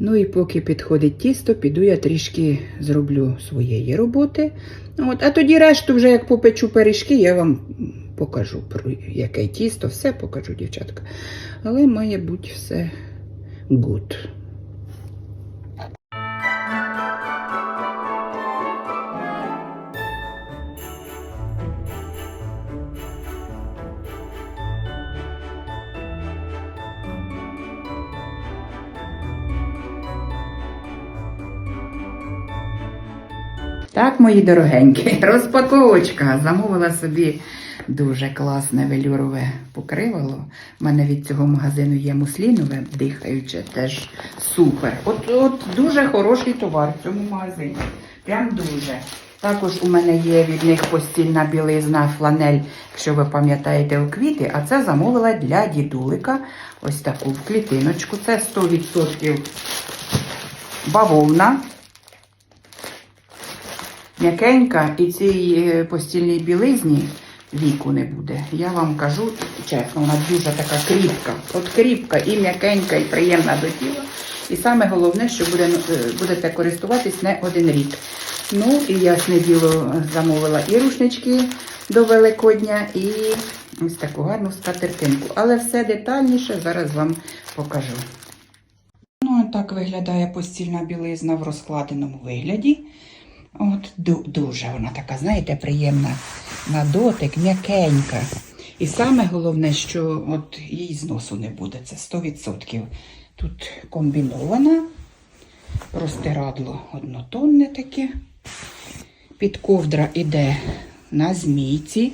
Ну і поки підходить тісто, піду я трішки зроблю своєї роботи. От, а тоді решту, вже як попечу пиріжки, я вам покажу, про яке тісто, все покажу, дівчатка. Але має бути все good. Так, мої дорогенькі, розпаковочка. Замовила собі дуже класне велюрове покривало. У мене від цього магазину є муслінове, дихаюче, теж супер. От, от дуже хороший товар в цьому магазині. Прям дуже. Також у мене є від них постільна білизна фланель, якщо ви пам'ятаєте, у квіти, а це замовила для дідулика. Ось таку в клітиночку. Це 100% бавовна м'якенька і цій е, постільній білизні віку не буде. Я вам кажу чесно, вона дуже така кріпка. От кріпка і м'якенька, і приємна до тіла. І саме головне, що буде, е, будете користуватись не один рік. Ну і ясне діло замовила і рушнички до Великодня, і ось таку гарну скатертинку. Але все детальніше зараз вам покажу. Ну, так виглядає постільна білизна в розкладеному вигляді. От дуже вона така, знаєте, приємна на дотик, м'якенька. І саме головне, що от їй зносу не буде, це 100%. Тут комбінована, простирадло однотонне таке. Під ковдра іде на змійці.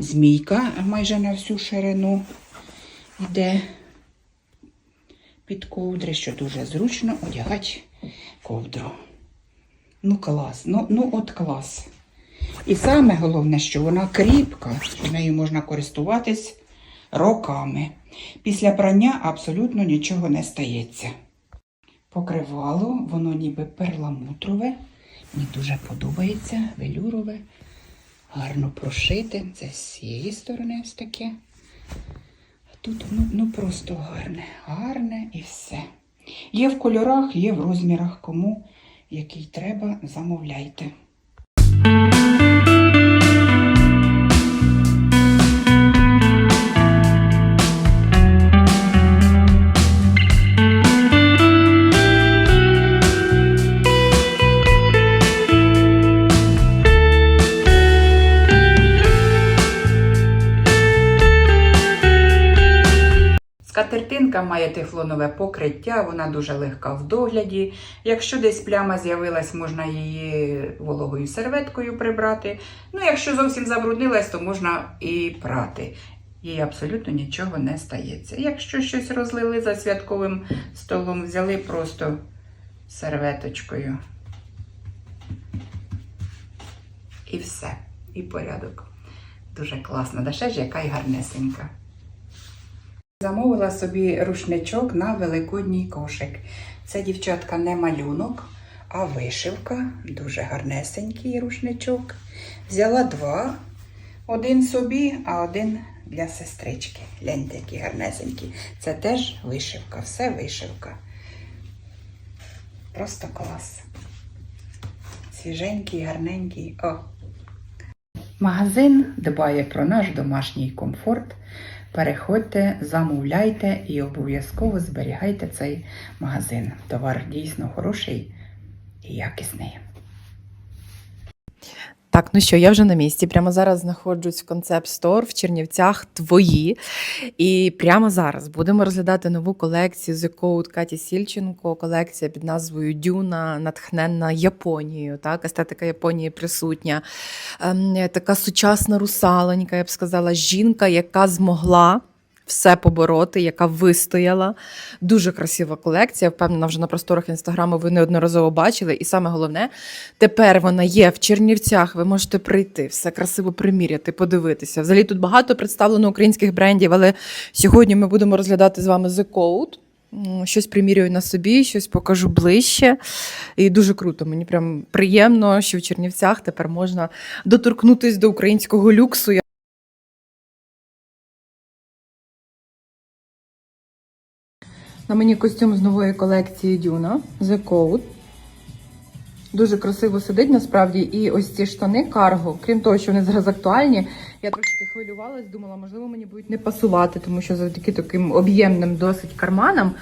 Змійка майже на всю ширину йде під ковдри, що дуже зручно одягати ковдру. Ну, клас, ну, ну от клас. І саме головне, що вона кріпка, що нею можна користуватись роками. Після прання абсолютно нічого не стається. Покривало, воно ніби перламутрове. Мені дуже подобається, велюрове. Гарно прошите. Це з цієї сторони ось таке. Тут ну, ну просто гарне, гарне і все. Є в кольорах, є в розмірах, кому який треба, замовляйте. Скатертинка має тефлонове покриття, вона дуже легка в догляді. Якщо десь пляма з'явилась, можна її вологою серветкою прибрати. Ну, якщо зовсім забруднилась, то можна і прати. Їй абсолютно нічого не стається. Якщо щось розлили за святковим столом, взяли просто серветочкою. І все. І порядок. Дуже класно. Да ж яка й гарнесенька. Замовила собі рушничок на великодній кошик. Це, дівчатка, не малюнок, а вишивка. Дуже гарнесенький рушничок. Взяла два. Один собі, а один для сестрички. Гляньте, які гарнесенькі. Це теж вишивка, все вишивка. Просто клас. Свіженький, гарненький. О! Магазин дбає про наш домашній комфорт. Переходьте, замовляйте і обов'язково зберігайте цей магазин. Товар дійсно хороший і якісний. Так, ну що, я вже на місці. Прямо зараз знаходжусь в концепт стор в Чернівцях твої. І прямо зараз будемо розглядати нову колекцію The Code Каті Сільченко. Колекція під назвою Дюна, натхненна Японією. Так, естетика Японії присутня. Ем, така сучасна русалонька, я б сказала, жінка, яка змогла. Все побороти, яка вистояла. Дуже красива колекція. Впевнена, вже на просторах інстаграму ви неодноразово бачили. І саме головне, тепер вона є в Чернівцях. Ви можете прийти, все красиво приміряти, подивитися. Взагалі тут багато представлено українських брендів, але сьогодні ми будемо розглядати з вами The Code. Щось примірюю на собі, щось покажу ближче. І дуже круто. Мені прям приємно, що в Чернівцях тепер можна доторкнутись до українського люксу. На мені костюм з нової колекції Дюна The Code. Дуже красиво сидить насправді. І ось ці штани карго, крім того, що вони зараз актуальні, я трошки хвилювалась, думала, можливо, мені будуть не пасувати, тому що завдяки таким об'ємним досить карманам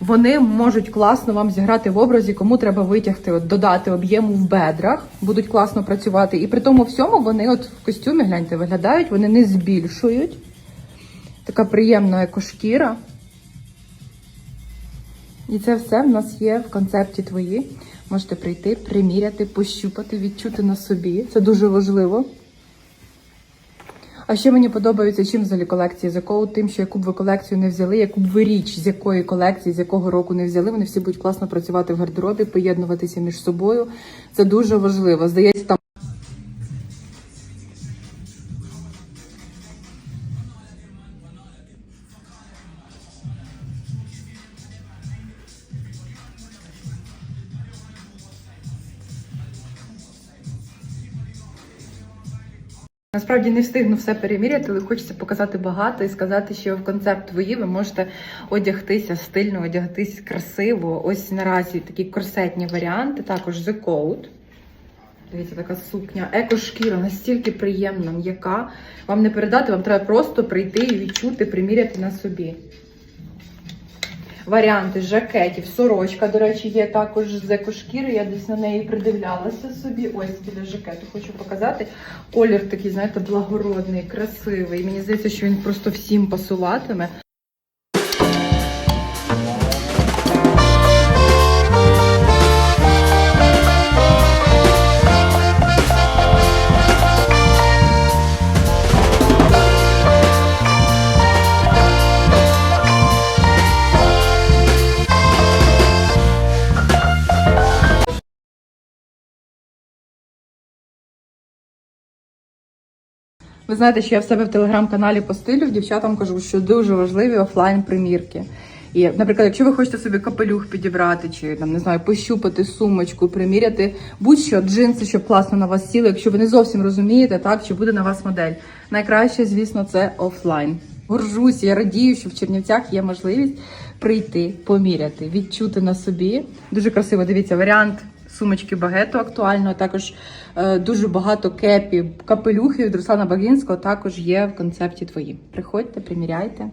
вони можуть класно вам зіграти в образі, кому треба витягти, от, додати об'єму в бедрах, будуть класно працювати. І при тому всьому вони от в костюмі, гляньте, виглядають, вони не збільшують. Така приємна екошкіра. І це все в нас є в концепті твої. Можете прийти, приміряти, пощупати, відчути на собі. Це дуже важливо. А ще мені подобається, чим взагалі колекції The Code, тим, що яку б ви колекцію не взяли, яку б ви річ з якої колекції, з якого року не взяли, вони всі будуть класно працювати в гардеробі, поєднуватися між собою. Це дуже важливо. Здається, там. Насправді не встигну все переміряти, але хочеться показати багато і сказати, що в концепт твої ви можете одягтися стильно, одягтись красиво. Ось наразі такі корсетні варіанти, також The Code. Дивіться, така сукня. Еко-шкіра настільки приємна, м'яка. Вам не передати, вам треба просто прийти і відчути, приміряти на собі. Варіанти жакетів, сорочка, до речі, є також з екошкіри. Я десь на неї придивлялася собі. Ось біля жакету хочу показати. Колір такий, знаєте, благородний, красивий. Мені здається, що він просто всім пасуватиме. Ви знаєте, що я в себе в телеграм-каналі по стилю дівчатам кажу, що дуже важливі офлайн примірки. І, наприклад, якщо ви хочете собі капелюх підібрати, чи там не знаю, пощупати сумочку, приміряти будь-що джинси, щоб класно на вас сіли, якщо ви не зовсім розумієте, так чи буде на вас модель. Найкраще, звісно, це офлайн. Горжусь, я радію, що в Чернівцях є можливість прийти, поміряти, відчути на собі. Дуже красиво. Дивіться, варіант сумочки багету актуально. Також е, дуже багато кепів, капелюхів від Руслана Багінського також є в концепті твої. Приходьте, приміряйте.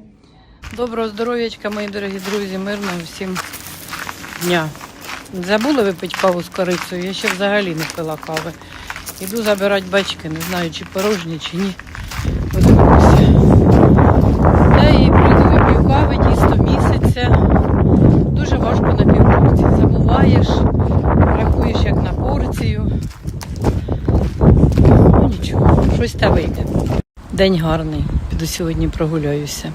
Доброго здоров'ячка, мої дорогі друзі, мирного всім дня. Забули випити каву з корицею, я ще взагалі не пила кави. Іду забирати бачки, не знаю, чи порожні, чи ні. Подивимося. Я її прийду вип'ю кави, тісто місяця. Дуже важко на півпорції. Забуваєш, рахуєш як на порцію. Ну нічого, щось та вийде. День гарний. Піду сьогодні прогуляюся.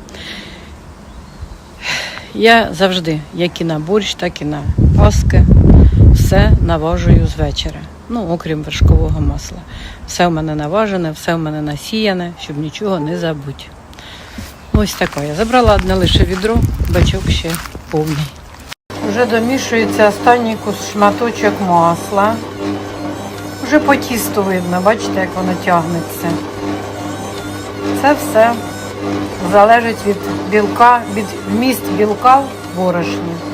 Я завжди, як і на борщ, так і на паски, все наважую з вечора. Ну, окрім вершкового масла. Все в мене наважене, все в мене насіяне, щоб нічого не забути. Ось така. Я забрала одне лише відро, бачок ще повний. Вже домішується останній шматочок масла. Вже по тісту видно, бачите, як воно тягнеться. Це все залежить від білка, від вміст білка в борошні.